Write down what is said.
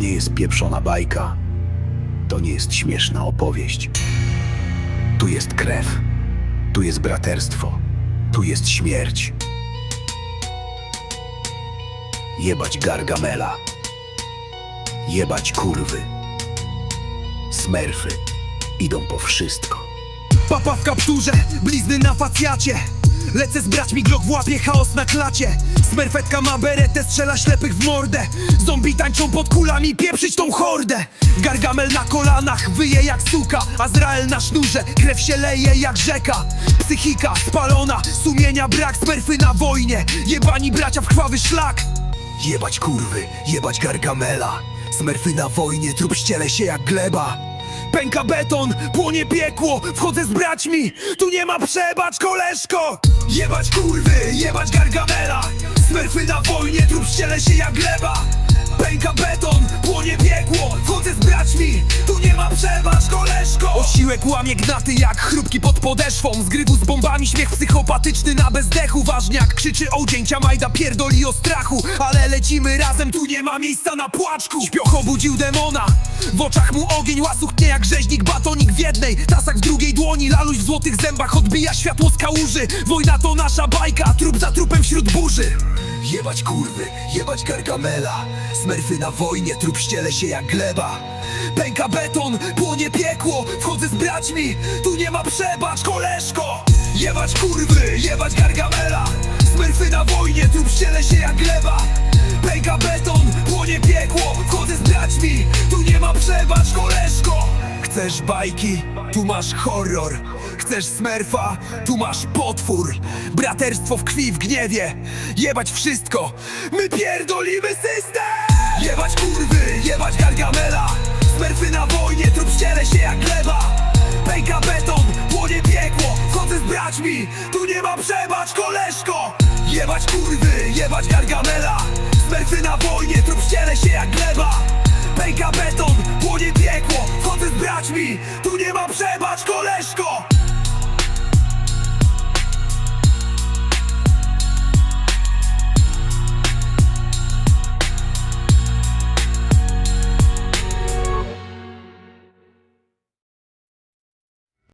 nie jest pieprzona bajka. To nie jest śmieszna opowieść. Tu jest krew. Tu jest braterstwo. Tu jest śmierć. Jebać Gargamela. Jebać kurwy. Smerfy idą po wszystko. Papa w kapturze, blizny na facjacie Lecę z braćmi Glock w łapie, chaos na klacie Smerfetka ma beretę, strzela ślepych w mordę. Zombie tańczą pod kulami, pieprzyć tą hordę. Gargamel na kolanach, wyje jak suka Azrael na sznurze, krew się leje jak rzeka. Psychika spalona, sumienia brak Smerfy na wojnie, jebani bracia w krwawy szlak. Jebać kurwy, jebać Gargamela. Smerfy na wojnie, trup ściele się jak gleba. Pęka beton, płonie piekło Wchodzę z braćmi, tu nie ma przebacz koleżko. Jebać kurwy, jebać Gargamela Smerfy na wojnie, trup ściele się jak gleba. Pęka beton, płonie piekło Wchodzę z braćmi, tu nie ma przebacz koleżko. Osiłek łamie gnaty jak chrupki pod podeszwą. Zgrywu z bombami, śmiech psychopatyczny na bezdechu. Ważniak krzyczy o dzięcia Majda pierdoli o strachu. Ale lecimy razem, tu nie ma miejsca na płaczku. Śpioch obudził demona. W oczach mu ogień łasuchnie jak rzeźnik Batonik w jednej, tasak w drugiej dłoni Laluś w złotych zębach. Odbija światło z kałuży. Wojna to nasza bajka, trup za trupem wśród burzy Jebać kurwy, jebać Gargamela. Smerfy na wojnie, trup ściele się jak gleba. Pęka beton, płonie piekło Wchodzę z braćmi, tu nie ma przebacz, koleżko. Jebać kurwy, jebać Gargamela. Smerfy na wojnie, trup ściele się jak gleba. Pęka beton, płonie piekło Wchodzę z braćmi, tu nie ma przebacz, koleżko. Chcesz bajki? Tu masz horror Chcesz smerfa? Tu masz potwór. Braterstwo w krwi, w gniewie. Jebać wszystko. My pierdolimy system. Jebać kurwy, jebać Gargamela. Smerfy na wojnie, trup ściele się jak gleba. Pęka beton, płonie piekło. Wchodzę z braćmi, tu nie ma przebacz, koleżko. Jebać kurwy, jebać Gargamela. Smerfy na wojnie, trup ściele się jak gleba